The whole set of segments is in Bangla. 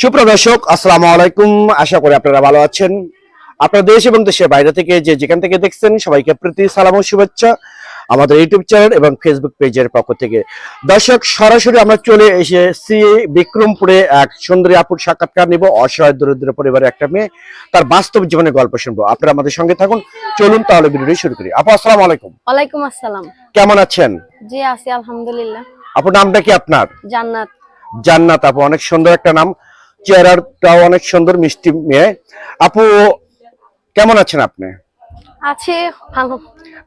সুপ্রিয় দর্শক আসসালামু আলাইকুম। আশা করি আপনারা ভালো আছেন। আপনার দেশ এবং দেশের বাইরে থেকে যে যেখান থেকে দেখছেন সবাইকে প্রীতি সালাম ও শুভেচ্ছা। আমাদের ইউটিউব চ্যানেল এবং ফেসবুক পেজের পক্ষ থেকে। দর্শক সরাসরি আমরা চলে এসেছি বিক্রমপুরে এক সুন্দরী আপুর সাক্ষাৎকার নিব। অসহায় দরিদ্র পরিবারের একটা মেয়ে। তার বাস্তব জীবনের গল্প শুনব। আপনারা আমাদের সঙ্গে থাকুন। চলুন তাহলে ভিডিওটি শুরু করি। আপু আসসালামু আলাইকুম। ওয়ালাইকুম আসসালাম। কেমন আছেন? জি আছি আলহামদুলিল্লাহ। আপুর নামটা কি আপনার? জান্নাত। জান্নাত। আপু অনেক সুন্দর একটা নাম। চেহারাটাও অনেক সুন্দর মিষ্টি মেয়ে। আপু কেমন আছেন আপনি? আছি ভালো।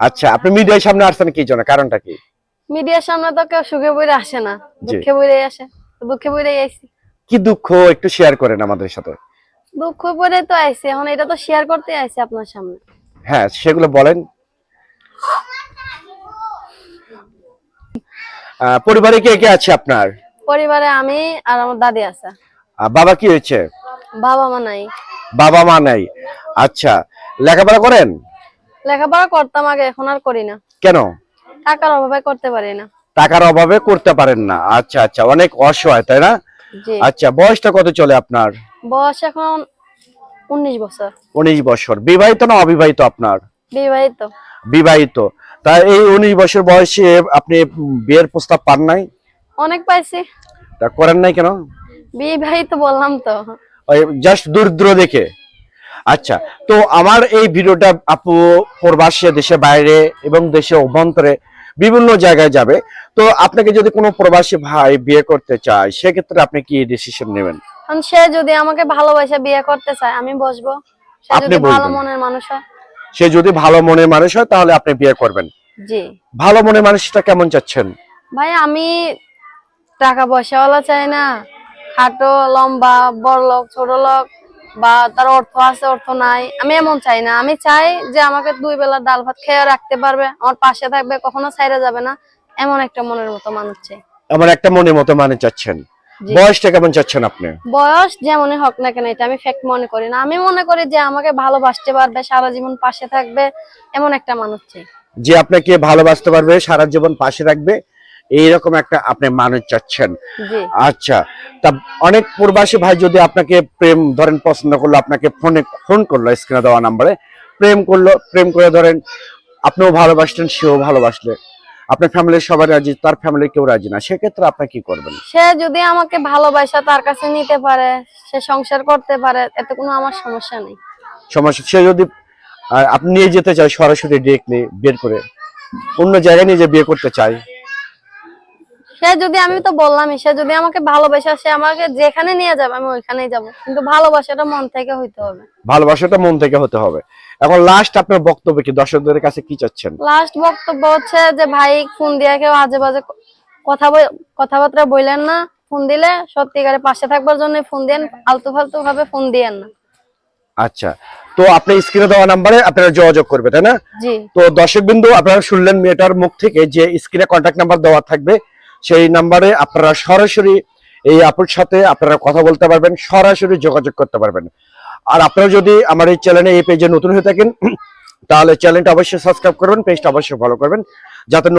আচ্ছা আপনি মিডিয়ার সামনে আসছেন কি জন্য? কারণটা কি? মিডিয়ার সামনে তো কেউ সুখে বইরে আসে না। দুঃখে বইরে আসে। দুঃখে বইরে আইছি। কি দুঃখ? একটু শেয়ার করেন আমাদের সাথে। দুঃখ বইরে তো আইছি। এখন এটা তো শেয়ার করতে আইছি আপনার সামনে। হ্যাঁ সেগুলো বলেন। পরিবারে কে কে আছে আপনার? পরিবারে আমি আর আমার দাদি আছে। বাবা কি হয়েছে? বাবা মা নাই। বাবা মা নাই। আচ্ছা লেখাপড়া করেন? লেখাপড়া করতাম আগে এখন আর করি না। কেন? টাকার অভাবে করতে পারি না। টাকার অভাবে করতে পারেন না। আচ্ছা আচ্ছা অনেক অসহায় তাই না? আচ্ছা বয়সটা কত চলে আপনার? বয়স এখন উনিশ বছর। উনিশ বছর। বিবাহিত না অবিবাহিত আপনার? বিবাহিত। বিবাহিত। তা এই উনিশ বছর বয়সে আপনি বিয়ের প্রস্তাব পান নাই? অনেক পাইছি। তা করেন নাই কেন? বিবাহিত বললাম তো। ওই জাস্ট দরিদ্র দেখে। আচ্ছা তো আমার এই ভিডিওটা আপু প্রবাসী দেশে বাইরে এবং দেশে অভ্যন্তরে বিভিন্ন জায়গায় যাবে। তো আপনাকে যদি কোনো প্রবাসী ভাই বিয়ে করতে চায় সেক্ষেত্রে আপনি কি ডিসিশন নেবেন? কারণ সে যদি আমাকে ভালোবাসে বিয়ে করতে চায় আমি বসবো। সে আপনি যদি ভালো মনের মানুষ হয়। সে যদি ভালো মনের মানুষ হয় তাহলে আপনি বিয়ে করবেন। জি। ভালো মনের মানুষটা কেমন চাচ্ছেন? ভাই আমি টাকা পয়সাওয়ালা চাই না। খাটো লম্বা বড় লোক ছোট লোক বা তার অর্থ আছে অর্থ নাই। আমি এমন চাই না। আমি চাই যে আমাকে দুই বেলা ডাল ভাত খেয়ে রাখতে পারবে। আমার পাশে থাকবে কখনো ছাইরে যাবে না। এমন একটা মনের মতো মানুষ চাই। আমার একটা মনের মতো মানে চাচ্ছেন। বয়সটা কেমন চাচ্ছেন আপনি? বয়স যেমনই হোক না কেন এটা আমি ফ্যাক্ট মনে করি না। আমি মনে করি যে আমাকে ভালোবাসতে পারবে সারা জীবন পাশে থাকবে এমন একটা মানুষ চাই। যে আপনাকে ভালোবাসতে পারবে সারা জীবন পাশে রাখবে এইরকম একটা আপনি মানুষ চাচ্ছেন। আচ্ছা তা অনেক প্রবাসী ভাই যদি আপনাকে প্রেম ধরেন পছন্দ করল আপনাকে ফোনে ফোন করল স্ক্রিনে দেওয়া নাম্বারে প্রেম করল প্রেম করে ধরেন আপনিও ভালোবাসলেন সেও ভালোবাসলে। আপনার ফ্যামিলির সবাই রাজি তার ফ্যামিলির কেউ রাজি না সেক্ষেত্রে আপনি কি করবেন? সে যদি আমাকে ভালোবাসা তার কাছে নিতে পারে সে সংসার করতে পারে এতে কোনো আমার সমস্যা নেই। সমস্যা সে যদি আপনি নিয়ে যেতে চায় সরাসরি ডিরেক্টলি বের করে অন্য জায়গায় নিয়ে যে বিয়ে করতে চায় সে যদি আমি তো বললামই সে যদি আমাকে ভালোবাসা সে আমাকে যেখানে নিয়ে যাবে আমি ওইখানেই যাব। কিন্তু ভালোবাসাটা মন থেকে হইতে হবে। ভালোবাসাটা মন থেকে হতে হবে। এখন লাস্ট আপনার বক্তব্য কি? দর্শকদের কাছে কি চাচ্ছেন? লাস্ট বক্তব্য হচ্ছে যে ভাই ফোন দিয়ে কেউ আজে বাজে কথা কথাবার্তা বললেন না ফোন দিলে সত্যিকারে পাশে থাকবার জন্য ফোন দেন আলতু ফালতু ভাবে ফোন দিয়েন না। আচ্ছা তো আপনি স্ক্রিনে দেওয়া নাম্বারে আপনারা যোগাযোগ করবে তাই না? জি। তো দর্শক বিন্দু আপনারা শুনলেন মেয়েটার মুখ থেকে যে স্ক্রিনে কন্ট্যাক্ট নাম্বার দেওয়া থাকবে সেই নাম্বারে আপনারা সরাসরি এই আপুর সাথে আপনারা কথা বলতে পারবেন, সরাসরি যোগাযোগ করতে পারবেন। আর আপনারা যদি আমার এই চ্যানেলে এই পেজে নতুন হয়ে থাকেন, তাহলে চ্যানেলটা অবশ্যই সাবস্ক্রাইব করবেন পেজটা অবশ্যই ফলো করবেন, যাতে